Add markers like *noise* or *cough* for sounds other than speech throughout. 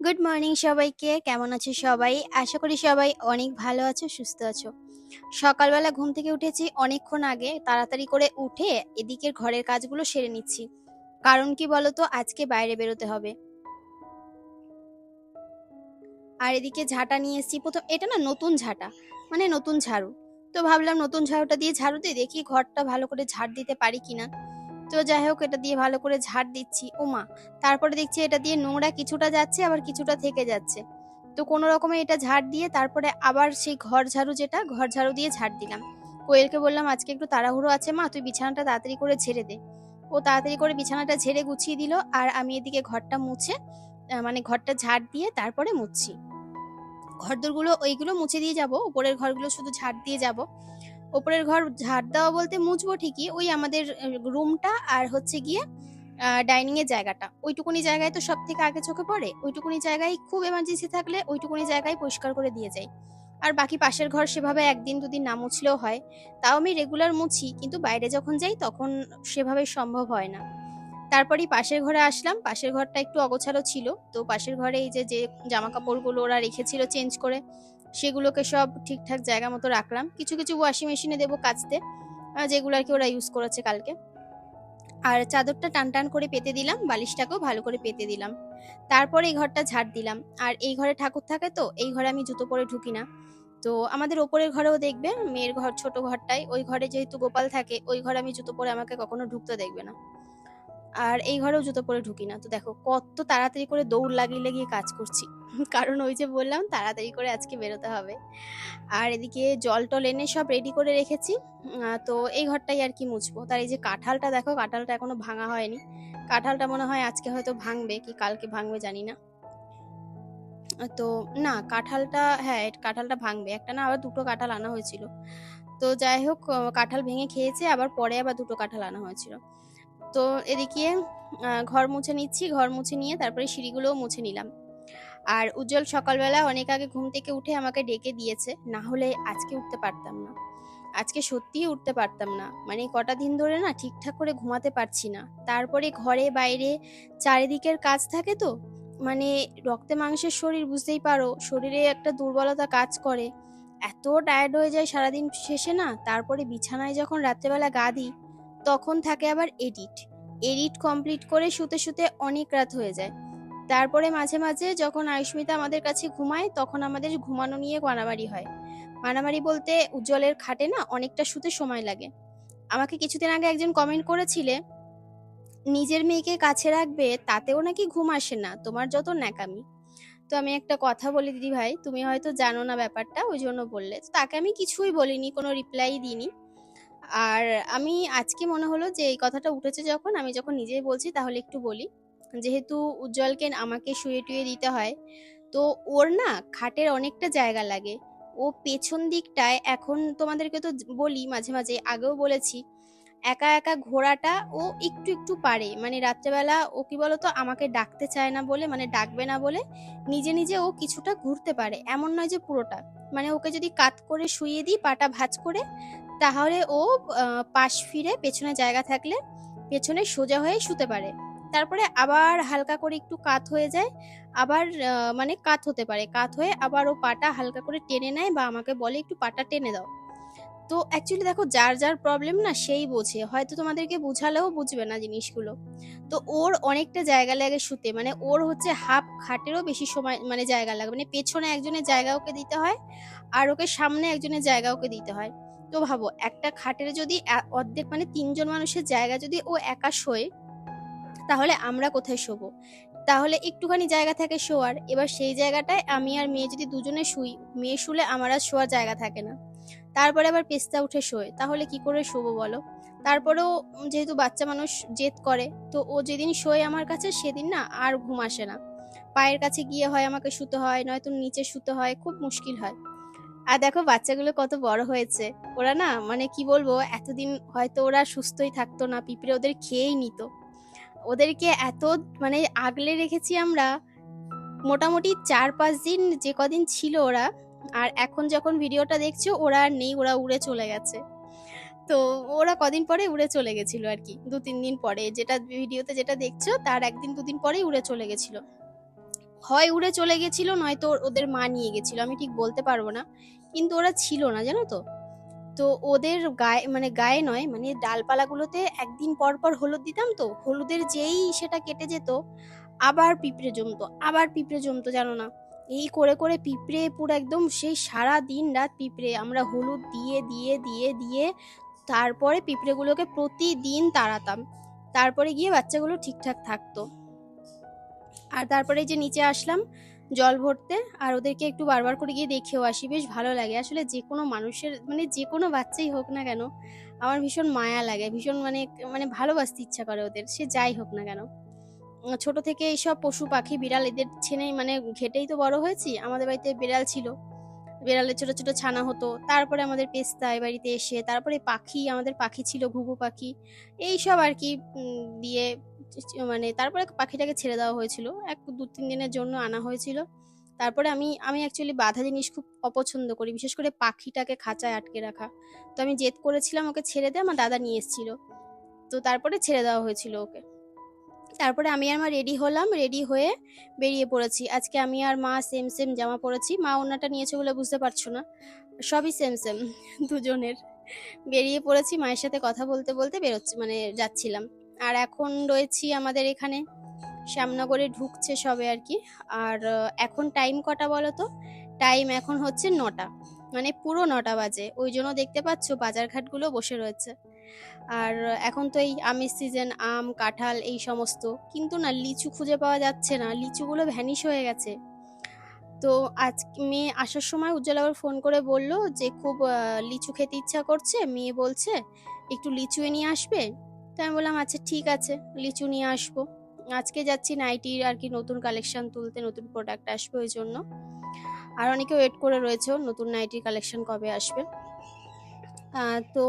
Good morning সবাইকে, কেমন আছো সবাই? আশা করি সবাই অনেক ভালো আছো, সুস্থ আছো। সকালবেলা ঘুম থেকে উঠেছি অনেকক্ষণ আগে, তাড়াতাড়ি করে উঠে এদিকের ঘরের কাজগুলো সেরে নিচ্ছি। কারণ কি বলতো, আজকে বাইরে বেরোতে হবে। আর এদিকে ঝাঁটা নিয়ে এসেছি। প্রথম, এটা না নতুন ঝাঁটা মানে নতুন ঝাড়ু। তো ভাবলাম নতুন ঝাড়ুটা দিয়ে ঝাড়ু দিয়ে দেখি ঘরটা ভালো করে ঝাড় দিতে পারি কিনা। তো যাই হোক, এটা দিয়ে ভালো করে ঝাড় দিচ্ছি। ওমা তারপরে দেখছি এটা দিয়ে নোংরা কিছুটা যাচ্ছে, আবার কিছুটা থেকে যাচ্ছে। তো কোনো রকমে এটা ঝাড় দিয়ে তারপরে আবার সেই ঘর ঝাড়ু যেটা, ঘর ঝাড়ু দিয়ে ঝাড় দিলাম। কোয়েলকে বললাম, আজকে একটু তাড়াহুড়ো আছে মা, তুই বিছানাটা তাড়াতাড়ি করে ঝেড়ে দে। ও তাড়াতাড়ি করে বিছানাটা ঝেড়ে গুছিয়ে দিল, আর আমি এদিকে ঘরটা মুছে মানে ঘরটা ঝাড় দিয়ে তারপরে মুছছি। ঘরদোরগুলো ওইগুলো মুছে দিয়ে যাব, উপরের ঘরগুলো শুধু ঝাড় দিয়ে যাব। ওপরের ঘর ঝাড় দেওয়া বলতে মুছবো ঠিকই, ওই আমাদের রুমটা আর হচ্ছে গিয়ে ডাইনিং এর জায়গাটা। ওইটুকুনি জায়গায় তো সব থেকে আগে চোখে পড়ে, ওইটুকুনি জায়গায় খুব এমার্জেন্সি থাকলে ওইটুকুনি জায়গায় পরিষ্কার করে দিয়ে যাই। আর বাকি পাশের ঘর সেভাবে একদিন দুদিন না মুছলেও হয়, তাও আমি রেগুলার মুছি, কিন্তু বাইরে যখন যাই তখন সেভাবে সম্ভব হয় না। তারপরেই পাশের ঘরে আসলাম, পাশের ঘরটা একটু অগোছালো ছিল, তো পাশের ঘরে এই যে যে জামা কাপড়গুলো ওরা রেখেছিল চেঞ্জ করে সেগুলোকে সব ঠিকঠাক জায়গা মতো রাখলাম। কিছু কিছু ওয়াশিং মেশিনে দেবো কাচতে যেগুলো আর কি ওরা ইউজ করেছে কালকে। আর চাদরটা টান টান করে পেতে দিলাম, বালিশটাকেও ভালো করে পেতে দিলাম। তারপরে এই ঘরটা ঝাড় দিলাম। আর এই ঘরে ঠাকুর থাকে তো, এই ঘরে আমি জুতো পরে ঢুকি না। তো আমাদের ওপরের ঘরেও দেখবে, মেয়ের ঘর, ছোট ঘরটায় ওই ঘরে যেহেতু গোপাল থাকে, ওই ঘরে আমি জুতো পরে আমাকে কখনো ঢুকতে দেখবে না। আর এই ঘরেও জুতো পরে ঢুকি না। তো দেখো, কত তাড়াতাড়ি করে দৌড় লাগিয়ে লাগিয়ে কাজ করছি। *laughs* কারণ ওই যে বললাম, তাড়াতাড়ি করে আজকে বেরোতে হবে। আর এদিকে জল টল এনে সব রেডি করে রেখেছি। তো এই ঘরটাই আর কি মুছবো। তার এই যে কাঁঠালটা দেখো, কাঁঠালটা এখনও ভাঙা হয়নি। কাঁঠালটা মনে হয় আজকে হয়তো ভাঙবে, কি কালকে ভাঙবে জানি না। তো না, কাঁঠালটা হ্যাঁ কাঁঠালটা ভাঙবে। একটা না আবার দুটো কাঁঠাল আনা হয়েছিল। তো যাই হোক কাঁঠাল ভেঙে খেয়েছে, আবার পরে আবার দুটো কাঁঠাল আনা হয়েছিল। তো এদিকে ঘর মুছে নিচ্ছি, ঘর মুছে নিয়ে তারপরে সিঁড়িগুলোও মুছে নিলাম। আর উজ্জ্বল সকালবেলা অনেক আগে ঘুম থেকে উঠে আমাকে ডেকে দিয়েছে, না হলে আজকে উঠতে পারতাম না। আজকে সত্যিই উঠতে পারতাম না। মানে কটা দিন ধরে না ঠিকঠাক করে ঘুমাতে পারছি না। তারপরে ঘরে বাইরে চারিদিকের কাজ থাকে তো মানে রক্তে মাংসের শরীর বুঝতেই পারো, শরীরে একটা দুর্বলতা কাজ করে। এত টায়ার্ড হয়ে যায় সারাদিন শেষে না, তারপরে বিছানায় যখন রাত্রেবেলা গা দিই তখন থাকে আবার এডিট। এডিট কমপ্লিট করে শুতে শুতে অনেক রাত হয়ে যায়। তারপরে মাঝে মাঝে যখন আয়ুষ্মিতা আমাদের কাছে ঘুমায়, তখন আমাদের ঘুমানো নিয়ে মারামারি হয়। মারামারি বলতে উজ্জ্বলের খাটে না অনেকটা শুতে সময় লাগে। আমাকে কিছুদিন আগে একজন কমেন্ট করেছিলে, নিজের মেয়েকে কাছে রাখবে, তাতেও নাকি ঘুম আসে না, তোমার যত ন্যাকামি। তো আমি একটা কথা বলি, দিদি ভাই, তুমি হয়তো জানো না ব্যাপারটা, ওই জন্য বললে। তাকে আমি কিছুই বলিনি, কোনো রিপ্লাই দিইনি। আর আমি আজকে মনে হলো যে এই কথাটা উঠেছে যখন, আমি যখন নিজেই বলছি তাহলে একটু বলি। যেহেতু উজ্জ্বলকে আমাকে শুয়ে টুয়ে দিতে হয়, তো ওর না খাটের অনেকটা জায়গা লাগে। ও পেছন দিকটায় এখন তোমাদেরকে তো বলি মাঝে মাঝে, আগেও বলেছি, একা একা ঘোরাটা ও একটু একটু পারে। মানে রাত্রেবেলা ও কি বলতো, আমাকে ডাকতে চায় না বলে মানে ডাকবে না বলে নিজে নিজে ও কিছুটা ঘুরতে পারে। এমন নয় যে পুরোটা। মানে ওকে যদি কাত করে শুয়ে দিই, পাটা ভাঁজ করে তাহলে ও পাশ ফিরে পেছনে জায়গা থাকলে পেছনে সোজা হয়ে শুতে পারে। তারপরে আবার হালকা করে একটু কাত হয়ে যায়, আবার মানে কাত হতে পারে। কাত হয়ে আবার ও পাটা হালকা করে টেনে নেয় বা আমাকে বলে, একটু পাটা টেনে দাও। তো অ্যাকচুয়ালি দেখো, যার যার প্রবলেম না সেই বোঝে। হয়তো তোমাদেরকে বুঝালেও বুঝবে না জিনিসগুলো। তো ওর অনেকটা জায়গা লাগে শুতে। মানে ওর হচ্ছে হাফ খাটেরও বেশি সময় মানে জায়গা লাগে। মানে পেছনে একজনের জায়গা ওকে দিতে হয় আর ওকে সামনে একজনের জায়গা ওকে দিতে হয়। তো ভাবো, একটা খাটের যদি অর্ধেক মানে তিনজন মানুষের জায়গা যদি ও একা শোয়, তাহলে আমরা কোথায় শোবো? তাহলে একটুখানি জায়গা থাকে শোয়ার, এবার সেই জায়গাটায় আমি আর মেয়ে যদি দুজনে শুই, মেয়ে শুলে আমার আর শোয়ার জায়গা থাকে না। তারপরে আবার পেস্তা উঠে শোয়, তাহলে কি করে শোবো বলো? তারপরেও যেহেতু বাচ্চা মানুষ জেদ করে, তো ও যেদিন শোয় আমার কাছে, সেদিন না আর ঘুম আসে না। পায়ের কাছে গিয়ে হয় আমাকে শুতে হয়, নয়তো নিচে শুতে হয়, খুব মুশকিল হয়। আর দেখো বাচ্চাগুলো কত বড় হয়েছে। ওরা না মানে কি বলব, এতদিন হয়তো ওরা সুস্থই থাকতো না, পিঁপড়ে ওদের খেয়েই নিত। ওদেরকে এত মানে আগলে রেখেছি আমরা, মোটামুটি চার পাঁচ দিন যে কদিন ছিল ওরা, আর এখন যখন ভিডিওটা দেখছ ওরা আর নেই, ওরা উড়ে চলে গেছে। তো ওরা কদিন পরে উড়ে চলে গেছিল আর কি, দু তিন দিন পরে। যেটা ভিডিওতে যেটা দেখছ তার একদিন, দুদিন পরেই উড়ে চলে গেছিল। হয় উড়ে চলে গেছিল, নয়তো ওদের মা নিয়ে গেছিল, আমি ঠিক বলতে পারব না। কিন্তু ওরা ছিল না, জানো তো? তো ওদের গায়ে মানে গায়ে নয় মানে ডালপালাগুলোতে একদিন পর পর হলুদ দিতাম তো, হলুদের যেই সেটা কেটে যেত, আবার পিঁপড়ে জমতো, আবার পিঁপড়ে জমতো, জানো না? এই করে করে পিঁপড়ে পুরো একদম সেই সারা দিন রাত পিঁপড়ে, আমরা হলুদ দিয়ে দিয়ে দিয়ে দিয়ে তারপরে পিঁপড়েগুলোকে প্রতিদিন তাড়াতাম। তারপরে গিয়ে বাচ্চাগুলো ঠিকঠাক থাকতো। আর তারপরে যে নিচে আসলাম, জল ভরতে, আর ওদেরকে একটু বারবার করে গিয়ে দেখেও আসি। বেশ ভালো লাগে। আসলে যে কোনো মানুষের মানে যে কোনো বাচ্চাই হোক না কেন, আমার ভীষণ মায়া লাগে। ভীষণ মানে মানে ভালোবাসতে ইচ্ছা করে ওদের, সে যাই হোক না কেন। ছোট থেকে এইসব পশু পাখি, বিড়াল এদের ছেনেই মানে ঘেটেই তো বড় হয়েছি। আমাদের বাড়িতে বিড়াল ছিল। বিড়ালের ছোট ছোট ছানা হতো। তারপরে আমাদের পেস্তা বাড়িতে এসে, তারপরে পাখি, আমাদের পাখি ছিল, ঘুঘু পাখি। এই সব আর কি দিয়ে মানে তারপরে পাখিটাকে ছেড়ে দেওয়া হয়েছিল। এক দু তিন দিনের জন্য আনা হয়েছিল। তারপরে আমি আমি অ্যাকচুয়ালি বাধা জিনিস খুব অপছন্দ করি, বিশেষ করে পাখিটাকে খাঁচায় আটকে রাখা। তো আমি জেদ করেছিলাম ওকে ছেড়ে দিয়ে আমার দাদা নিয়ে এসেছিল। তো তারপরে ছেড়ে দেওয়া হয়েছিল ওকে। তারপরে আমি আর মা রেডি হলাম রেডি হয়ে বেরিয়ে পড়েছি। আজকে আমি আর মা সেম সেম জামা পরেছি। মা ওনাটা নিয়েছে বলে বুঝতে পারছ না? সবই সেম সেম *laughs* দুজনের। বেরিয়ে পড়েছি, মায়ের সাথে কথা বলতে বলতে বেরোচ্ছি মানে যাচ্ছিলাম। আর এখন রয়েছি আমাদের এখানে। শ্যামনগরে ঢুকছে সবে আর কি। আর এখন টাইম কটা বলো তো টাইম এখন হচ্ছে নটা। মানে পুরো নটা বাজে। ওই জন্য দেখতে পাচ্ছ বাজারঘাটগুলো বসে রয়েছে। আর, এখন তো এই আমের সিজন আম, কাঁঠাল এই সমস্ত। কিন্তু না, লিচু খুঁজে পাওয়া যাচ্ছে না। লিচুগুলো ভ্যানিশ হয়ে গেছে। তো আজ, মেয়ে আসার সময় উজ্জ্বল আবার ফোন করে বলল যে, খুব লিচু খেতে ইচ্ছা করছে। মেয়ে বলছে, একটু লিচু এ নিয়ে আসবে? তো আমি বললাম আচ্ছা ঠিক আছে, লিচু নিয়ে আসব। আজকে যাচ্ছি নাইটির আর কি নতুন কালেকশন তুলতে, নতুন প্রোডাক্ট আসবে ওই জন্য। আর অনেকে ওয়েট করে রয়েছে, নতুন নাইটির কালেকশন কবে আসবে। তো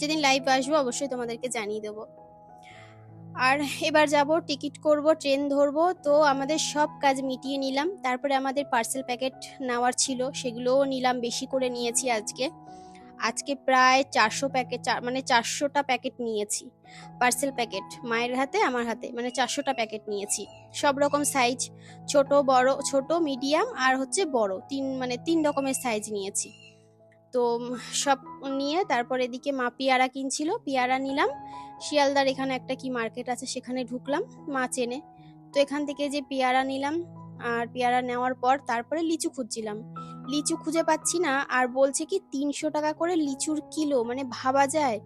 যেদিন লাইভ আসব, অবশ্যই তোমাদেরকে জানিয়ে দেবো। আর এবার যাব টিকিট করব ট্রেন ধরবো। তো আমাদের সব কাজ মিটিয়ে নিলাম। তারপরে আমাদের পার্সেল প্যাকেট নেওয়ার ছিল, সেগুলোও নিলাম, বেশি করে নিয়েছি আজকে। আজকে প্রায় চারশো প্যাকেট মানে চারশোটা প্যাকেট নিয়েছি। পার্সেল প্যাকেট, মায়ের হাতে, আমার হাতে মানে চারশোটা প্যাকেট নিয়েছি। সব রকম সাইজ ছোট, বড়, ছোট মিডিয়াম আর হচ্ছে বড়, তিন মানে তিন রকমের সাইজ নিয়েছি। তো সব নিয়ে তারপর এদিকে মা পেয়ারা কিনছিল, পেয়ারা নিলাম। শিয়ালদার এখানে একটা কি মার্কেট আছে, সেখানে ঢুকলাম, মা চেনে। তো এখান থেকে যে পেয়ারা নিলাম, আর পেয়ারা নেওয়ার পর তারপরে লিচু খুঁজছিলাম। লিচু খুঁজে পাচ্ছি না। আর বলছে কি, তিনশো টাকা করে লিচুর কিলো মানে ভাবা যায়।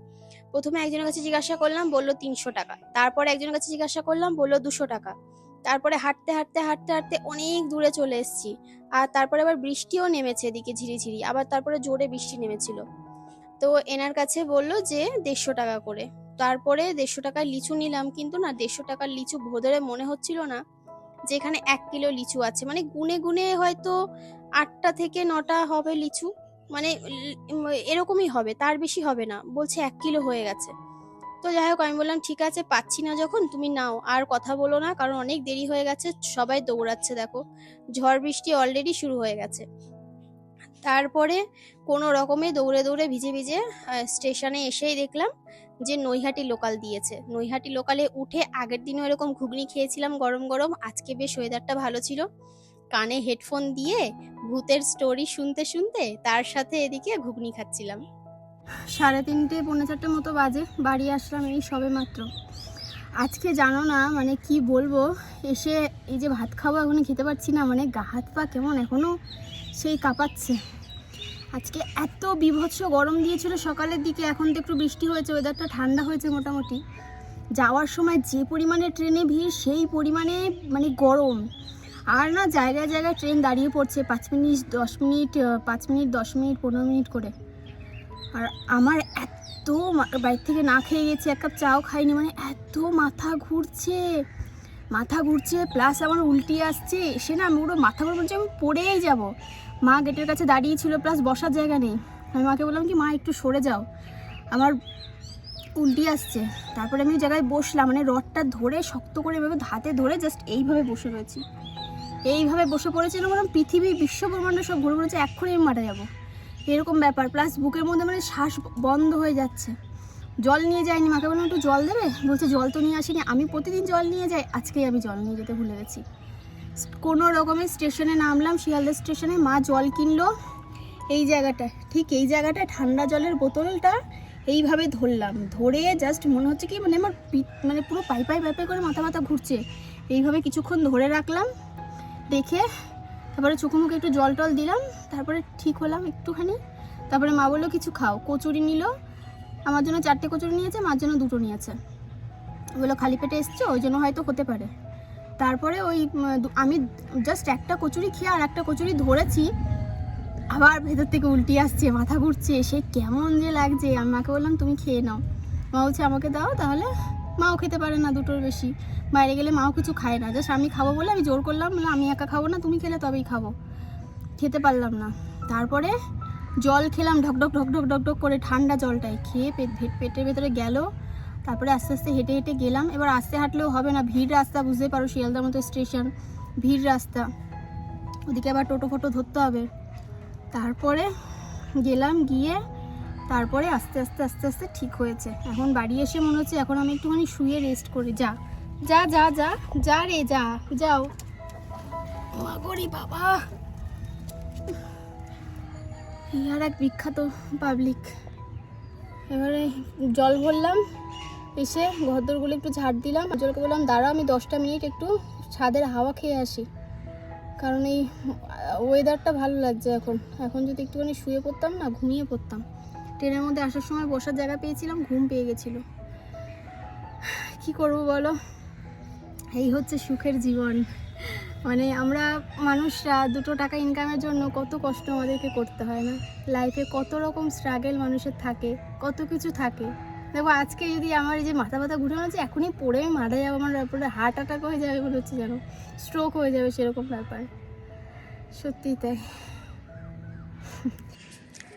প্রথমে একজনের কাছে জিজ্ঞাসা করলাম, বলল তিনশো টাকা। তারপরে একজনের কাছে জিজ্ঞাসা করলাম, বলল দুশো টাকা। তারপরে হাঁটতে হাঁটতে হাঁটতে হাঁটতে অনেক দূরে চলে এসেছি। আর তারপরে আবার বৃষ্টিও নেমেছে এদিকে ঝিরিঝিরি। আবার তারপরে জোরে বৃষ্টি নেমেছিল। তো এনার কাছে বলল যে, দেড়শো টাকা করে। তারপরে দেড়শো টাকার লিচু নিলাম, কিন্তু না, দেড়শো টাকার লিচু ভোদরে মনে হচ্ছিল না। যে এখানে এক কিলো লিচু আছে। মানে গুনে গুনে হয়তো আটটা থেকে নটা হবে লিচু। মানে এরকমই হবে, তার বেশি হবে না। বলছে এক কিলো হয়ে গেছে। তো যাই হোক, আমি বললাম, ঠিক আছে, পাচ্ছি না যখন, তুমি নাও। আর কথা বলো না, কারণ অনেক দেরি হয়ে গেছে, সবাই দৌড়াচ্ছে, দেখো। ঝড় বৃষ্টি অলরেডি শুরু হয়ে গেছে। তারপরে কোনো রকমে দৌড়ে দৌড়ে ভিজে ভিজে স্টেশনে এসেই দেখলাম যে নৈহাটি লোকাল দিয়েছে। নৈহাটি লোকালে উঠে আগের দিনও এরকম ঘুগনি খেয়েছিলাম গরম গরম, আজকে বেশ ওয়েদারটা ভালো ছিল। কানে হেডফোন দিয়ে ভূতের স্টোরি শুনতে শুনতে তার সাথে এদিকে ঘুগনি খাচ্ছিলাম। সাড়ে তিনটে, পৌনে চারটে মতো বাজে, বাড়ি আসলাম এই সবে মাত্র। আজকে জানো না মানে কি বলব, এসে এই যে ভাত খাব এখন খেতে পারছি না মানে গা হাত পা কেমন এখনও সেই কাঁপাচ্ছে। আজকে এত বিভৎস গরম দিয়েছিল সকালের দিকে, এখন তো একটু বৃষ্টি হয়েছে ওয়েদারটা ঠান্ডা হয়েছে মোটামুটি। যাওয়ার সময় যে পরিমাণে ট্রেনে ভিড়, সেই পরিমাণে মানে গরম। আর না জায়গায় জায়গায় ট্রেন দাঁড়িয়ে পড়ছে পাঁচ মিনিট, দশ মিনিট পাঁচ মিনিট, দশ মিনিট, পনেরো মিনিট করে। আর আমার এত বাইর থেকে না খেয়ে গেছি, এক কাপ চাও খাইনি মানে এত মাথা ঘুরছে। মাথা ঘুরছে প্লাস আমার উল্টি আসছে। সে না আমি পুরো মাথা ঘুরে বলছে আমি পড়েই যাব। মা গেটের কাছে দাঁড়িয়ে ছিল প্লাস বসার জায়গা নেই। আমি মাকে বললাম কি, মা, একটু সরে যাও। আমার উল্টি আসছে। তারপরে আমি জায়গায় বসলাম মানে রডটা ধরে, শক্ত করে এভাবে হাতে ধরে জাস্ট এইভাবে বসে রয়েছি। এইভাবে বসে পড়েছিল মানে পৃথিবী, বিশ্ব ব্রহ্মাণ্ড সব ঘুরে পড়েছে এক্ষুনি আমি মারা যাব। এরকম ব্যাপার। প্লাস বুকের মধ্যে মানে শ্বাস বন্ধ হয়ে যাচ্ছে। জল নিয়ে যায়নি মাকে। বললাম, একটু জল দেবে? বলছে, জল তো নিয়ে আসিনি। আমি প্রতিদিন জল নিয়ে যাই। আজকেই আমি জল নিয়ে যেতে ভুলে গেছি। কোনো রকমের স্টেশনে নামলাম, শিয়ালদা স্টেশনে। মা জল কিনলো এই জায়গাটা ঠিক এই জায়গাটায় ঠান্ডা জলের বোতলটা এইভাবে ধরলাম। ধরে জাস্ট মনে হচ্ছে কি মানে আমার মানে পুরো পাই পাই পাই করে মাথা মাথা ঘুরছে। এইভাবে কিছুক্ষণ ধরে রাখলাম। রেখে তারপরে চোখে মুখে একটু জল টল দিলাম, তারপরে ঠিক হলাম একটুখানি। তারপরে মা বলল, কিছু খাও। কচুরি নিল। আমার জন্য চারটে কচুরি নিয়েছে, মার জন্য দুটো নিয়েছে। বলল, খালি পেটে এসছো, ওই জন্য হয়তো হতে পারে। তারপরে ওই আমি জাস্ট একটা কচুরি খেয়ে আর একটা কচুরি ধরেছি, আবার ভেতর থেকে উল্টি আসছে, মাথা ঘুরছে। সে কেমন যে লাগছে। আমি মাকে বললাম, তুমি খেয়ে নাও। মা বলছে, আমাকে দাও তাহলে। মাও খেতে পারে না দুটোর বেশি। বাইরে গেলে মাও কিছু খায় না। জাস্ট আমি খাব বলে আমি জোর করলাম বললাম, আমি একা খাব না তুমি খেলে তবেই খাব। খেতে পারলাম না। তারপরে জল খেলাম ঢক ঢক ঢক ঢক ঢক ঢক করে ঠান্ডা জলটাই খেয়ে পেট পেটের ভেতরে গেল। তারপরে আস্তে আস্তে হেঁটে হেঁটে গেলাম। এবার আস্তে হাঁটলেও হবে না। ভিড় রাস্তা বুঝতে পারো শিয়ালদার মতো স্টেশন। ভিড় রাস্তা। ওদিকে আবার টোটো ফোটো ধরতে হবে। তারপরে গেলাম গিয়ে তারপরে আস্তে আস্তে আস্তে আস্তে ঠিক হয়েছে। এখন বাড়ি এসে মনে হচ্ছে এখন আমি একটুখানি শুয়ে রেস্ট করি। যা যা যা যা যা রে, যা, যাও। মাগরি বাবা। আর এক বিখ্যাত পাবলিক এবারে জল ভরলাম, এসে ঘরদোরগুলো একটু ঝাড় দিলাম। জলকে বললাম দাঁড়া আমি দশটা মিনিট একটু ছাদের হাওয়া খেয়ে আসি। কারণ এই ওয়েদারটা ভালো লাগছে এখন। এখন যদি একটুখানি শুয়ে পড়তাম না, ঘুমিয়ে পড়তাম। ট্রেনের মধ্যে আসার সময় বসার জায়গা পেয়েছিলাম, ঘুম পেয়ে গেছিল। কি করব বলো? এই হচ্ছে সুখের জীবন। মানে আমরা মানুষরা দুটো টাকা ইনকামের জন্য কত কষ্ট আমাদেরকে করতে হয় না? লাইফে কত রকম স্ট্রাগেল মানুষের থাকে, কত কিছু থাকে। দেখো, আজকে যদি আমার এই যে মাথা ব্যথা ঘুরে হচ্ছে এখনই পড়ে মারা যাব আমার ব্যাপারে হার্ট অ্যাটাক হয়ে যাবে মনে হচ্ছে যেন। স্ট্রোক হয়ে যাবে সেরকম ব্যাপার। সত্যিই তাই।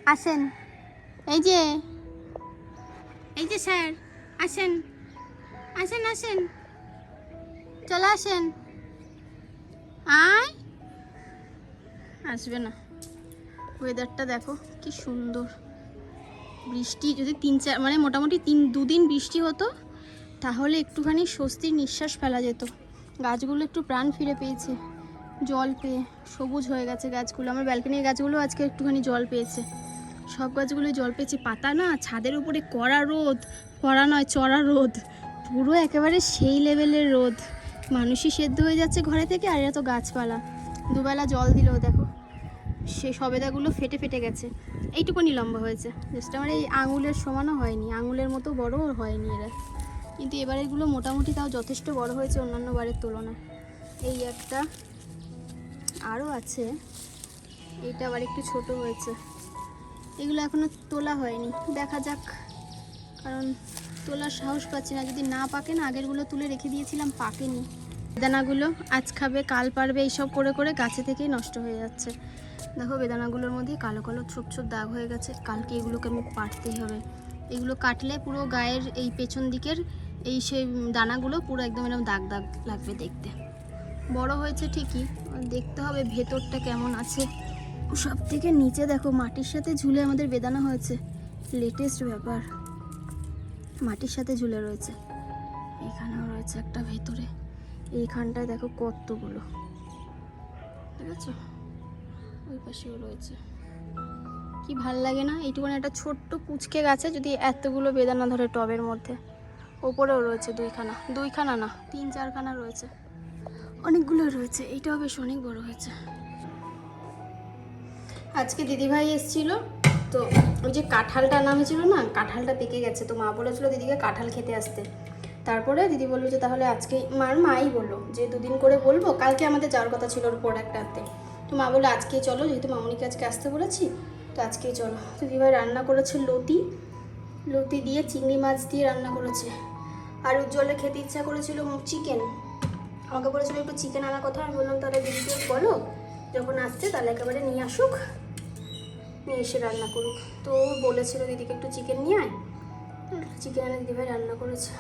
আসেন। এই যে। এই যে স্যার আসেন। আসেন আসেন। চলে আসেন। আয়। আসবে না। ওয়েদারটা দেখো কি সুন্দর। বৃষ্টি যদি তিন চার মানে মোটামুটি তিন দুদিন বৃষ্টি হতো তাহলে একটুখানি স্বস্তির নিঃশ্বাস ফেলা যেত। গাছগুলো একটু প্রাণ ফিরে পেয়েছে। জল পেয়ে সবুজ হয়ে গেছে গাছগুলো। আমার ব্যালকনির গাছগুলো আজকে একটুখানি জল পেয়েছে। সব গাছগুলো জল পেয়েছে। পাতা না, ছাদের উপরে কড়া রোদ কড়া নয়, চড়া রোদ। পুরো একেবারে সেই লেভেলের রোদ। মানুষই সেদ্ধ হয়ে যাচ্ছে ঘরে থেকে আর এরা তো গাছপালা। দুবেলা জল দিলেও দেখো। সে সবেদাগুলো ফেটে ফেটে গেছে। এইটুকুনি লম্বা হয়েছে। জাস্ট আমার এই আঙুলের সমানও হয়নি। আঙুলের মতো বড়ও হয়নি এরা। কিন্তু এবার এগুলো মোটামুটি তাও যথেষ্ট বড় হয়েছে অন্যান্য বারের তুলনায়। এই একটা আরও আছে। এইটা আবার একটু ছোট হয়েছে। এগুলো এখনও তোলা হয়নি। দেখা যাক। কারণ তোলার সাহস পাচ্ছি না। যদি না পাকে না, আগেরগুলো তুলে রেখে দিয়েছিলাম, পাকেনি। বেদানাগুলো আজ খাবে, কাল পারবে, এইসব করে করে গাছে থেকেই নষ্ট হয়ে যাচ্ছে। দেখো, বেদানাগুলোর মধ্যে কালো কালো ছোপ ছোপ দাগ হয়ে গেছে। কালকে এগুলোকে আমি পাটতেই হবে। এগুলো কাটলে পুরো গায়ের এই পেছন দিকের এই সেই দানাগুলো পুরো একদম এরকম দাগ দাগ লাগবে দেখতে। বড় হয়েছে ঠিকই। দেখতে হবে ভেতরটা কেমন আছে। সব থেকে নিচে দেখো, মাটির সাথে ঝুলে আমাদের বেদানা হয়েছে। লেটেস্ট ব্যাপার। মাটির সাথে ঝুলে রয়েছে। এখানেও রয়েছে একটা ভেতরে। এইখানটায় দেখো কতগুলো। ঠিক আছে? ওই পাশেও রয়েছে। কি ভালো লাগে না? এইটুকুনি একটা ছোট্ট কুচকে গাছে যদি এতগুলো বেদানা ধরে টবের মধ্যে। ওপরেও রয়েছে দুইখানা। দুইখানা না, তিন চারখানা রয়েছে। অনেকগুলো রয়েছে। এইটাও বেশ অনেক বড় হয়েছে। আজকে দিদিভাই এসেছিল, তো ওই যে কাঁঠালটা আনা হয়েছিল না, কাঁঠালটা পেকে গেছে, তো মা বলেছিল দিদিকে কাঁঠাল খেতে আসতে। তারপরে দিদি বলল যে তাহলে আজকে মার মাই বলল যে দুদিন করে বলব, কালকে আমাদের যাওয়ার কথা ছিল ওর প্রোডাক্ট আনতে তো মা বলল আজকেই চলো, যেহেতু মামুনিকে আজকে আসতে বলেছি, তো আজকেই চলো। দিদিভাই রান্না করেছে লতি লতি দিয়ে চিংড়ি মাছ দিয়ে রান্না করেছে। আর উজ্জ্বলে খেতে ইচ্ছা করেছিল চিকেন। আমাকে বলেছিল একটু চিকেন আনার কথা, আমি বললাম তাহলে দিদিকে বলো, যখন আসছে তাহলে একেবারে নিয়ে আসুক। নিয়ে এসে রান্না করুক তো বলেছিল দিদিকে একটু চিকেন নিয়ে আয়। চিকেন এনে দিদিভাই রান্না করেছে।